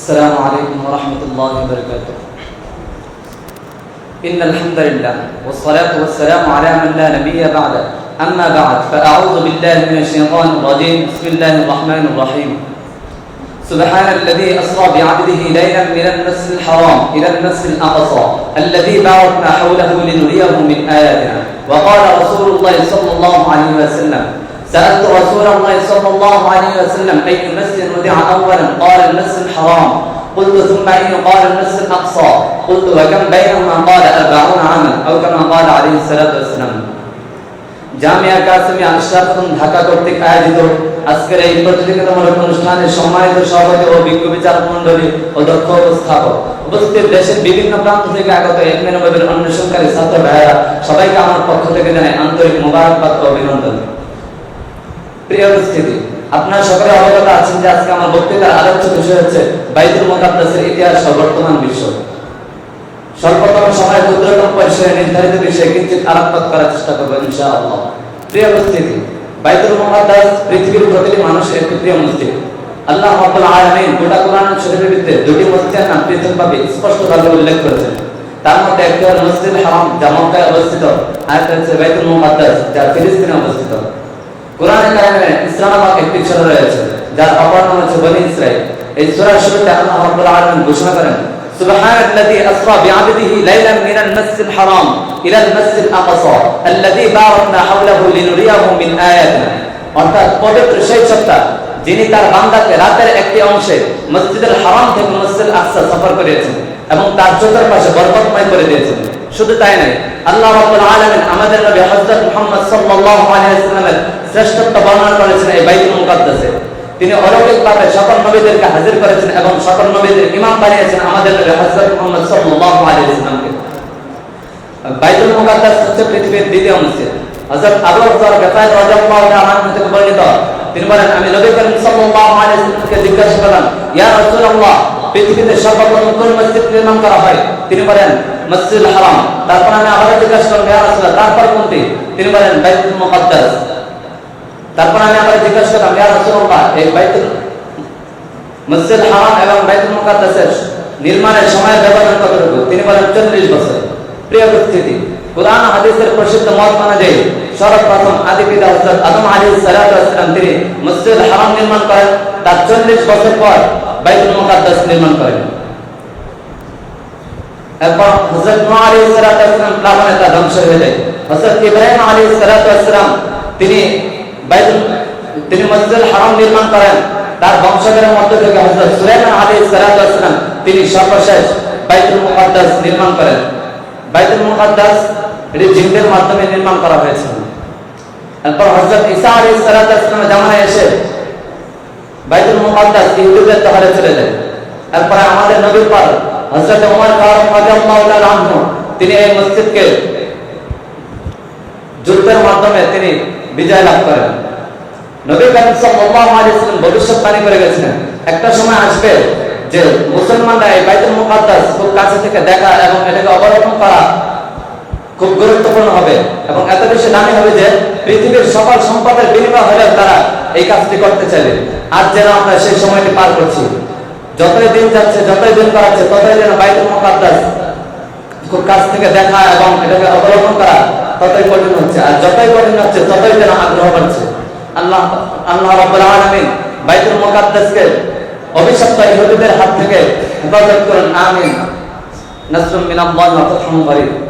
السلام عليكم ورحمة الله وبركاته. إن الحمد لله والصلاة والسلام على من لا نبي بعده أما بعد فأعوذ بالله من الشيطان الرجيم. بسم الله الرحمن الرحيم. سبحان الذي أسرى بعبده ليلا من المسجد الحرام إلى المسجد الأقصى الذي باركنا حوله لنريه من آياتنا. وقال رسول الله صلى الله عليه وسلم سألت رسول الله صلى الله عليه وسلم أي مسجد وضع أولا قال المسجد الحرام قلت ثم أين قال المسجد الأقصى قلت وكم بينهما قال أربعون عاما أو كما قال عليه الصلاة والسلام জামিয়া কাসমিয়া আশরাফুন ঢাকা কর্তৃক আয়োজিত আজকের এই প্রতিযোগিতামূলক অনুষ্ঠানের সম্মানিত সভাপতি ও বিজ্ঞ বিচারক মন্ডলী ও দক্ষ উপস্থাপক উপস্থিত দেশের বিভিন্ন প্রান্ত থেকে আগত একমেন নবীর অন্বেষণকারী ছাত্র ভাইয়েরা সবাইকে আমার পক্ষ থেকে জানাই আন্তরিক মোবারকবাদ ও অভিনন্দন পৃথিবীর প্রিয় আল্লাহ পৃথকভাবে স্পষ্টভাবে উল্লেখ করেছেন। তার মধ্যে একটি হল মসজিদ হারাম অবস্থিত। আর একটা হচ্ছে বাইতুল যা ফিলিস্তিনে অবস্থিত। যিনি তার বান্দাকে রাতের একটি অংশে মসজিদুল হারাম থেকে মসজিদ আকসা সফর করিয়েছেন এবং তার চোখের পাশে বরকতময় করে দিয়েছেন। শুধু তাই নয়, আল্লাহ রাব্বুল আলামিন আমাদের নবী হযরত মুহাম্মদ সাল্লাল্লাহু শ্রেষ্ঠত্ব বর্ণনা করেছেন এই বাইতুল মুকাদ্দাসে। তিনি অলৌকিকভাবে সকল নবীদেরকে হাজির করেছেন এবং সকল নবীদের ইমাম বানিয়েছেন আমাদের হযরত মুহাম্মদ সাল্লাল্লাহু আলাইহি ওয়াসাল্লামকে বাইতুল মুকাদ্দাস হচ্ছে পৃথিবীর দ্বিতীয় মসজিদ। হযরত আবু রাদিয়াল্লাহু তাআলা আনহু থেকে বর্ণিত। তিনি বলেন, আমি নবী করিম সাল্লাল্লাহু আলাইহি ওয়াসাল্লামকে জিজ্ঞাসা করলাম, ইয়া রাসূলুল্লাহ, পৃথিবীতে সর্বপ্রথম কোন মসজিদ নির্মাণ করা হয়? তিনি বলেন হারাম। তারপর আমি আবার জিজ্ঞাসা করলাম, ইয়া রাসূলুল্লাহ, তারপর কোনটি? তিনি বলেন, বাইতুল মুকাদ্দাস। তারপর আমি আবার জিজ্ঞাসা করলাম, ইয়া রাসূলুল্লাহ, এই বাইতুল মসজিদ হারাম এবং বাইতুল মুকাদ্দাসের নির্মাণের সময় ব্যবধান কতটুকু? তিনি বলেন 40 বছর। প্রিয় উপস্থিতি, কোরআন হাদিসের প্রসিদ্ধ মত অনুযায়ী সর্বপ্রথম আদি পিতা হযরত আদম আলাইহিস সালাতু ওয়াসসালাম তিনি মসজিদ হারাম নির্মাণ করেন। তার 40 বছর পর বাইতুল মুকাদ্দাস নির্মাণ করেন। এরপর হযরত নূহ আলাইহিস সালাতু ওয়াসসালাম প্লাবনে তা ধ্বংস হয়ে যায়। হযরত ইব্রাহিম আলাইহিস সালাতু তিনি তিনি মসজিদুল হারাম নির্মাণ করেন। তার বংশধরের মধ্য থেকে হযরত সুলাইমান আলাইহিস ওয়াসসালাম তিনি সর্বশেষ বাইতুল মুকাদ্দাস নির্মাণ করেন। বাইতুল মুকাদ্দাস এটি জিনদের মাধ্যমে নির্মাণ করা হয়েছে। এরপর হযরত ঈসা আলাইহিস ওয়াসসালামের জামানায় এসে বাইতুল মুকাদ্দাস ইহুদিদের দখলে চলে যায়। এরপরে আমাদের নবীর পর হযরত ওমর ফারুক তিনি এই মসজিদকে যুদ্ধের মাধ্যমে তিনি বিজয় লাভ করেন নবী করিম সাল্লাল্লাহু আলাইহি ওয়াসাল্লাম করে গেছেন একটা সময় আসবে যে মুসলমানরা এই বাইতুল মুকাদ্দাস খুব কাছে থেকে দেখা এবং এটাকে অবলোকন করা খুব গুরুত্বপূর্ণ হবে এবং এত বেশি দামি হবে যে পৃথিবীর সকল সম্পদের বিনিময় হলে তারা এই কাজটি করতে চাইবে। আজ যেন আমরা সেই সময়টি পার করছি। যতই দিন যাচ্ছে, যতই দিন করাচ্ছে ততই যেন বাইতুল মুকাদ্দাস খুব কাছ থেকে দেখা এবং এটাকে অবলোকন করা ততই কঠিন হচ্ছে। আর যতই কঠিন হচ্ছে, ততই যেন আগ্রহ বাড়ছে। আল্লাহ আল্লাহ রাব্বুল আলামিন বাইতুল মুকাদ্দাসকে অভিশপ্ত ইহুদিদের হাত থেকে হেফাজত করুন। আমিন। নাসরুম মিনাল্লাহি ওয়া ফাতহুন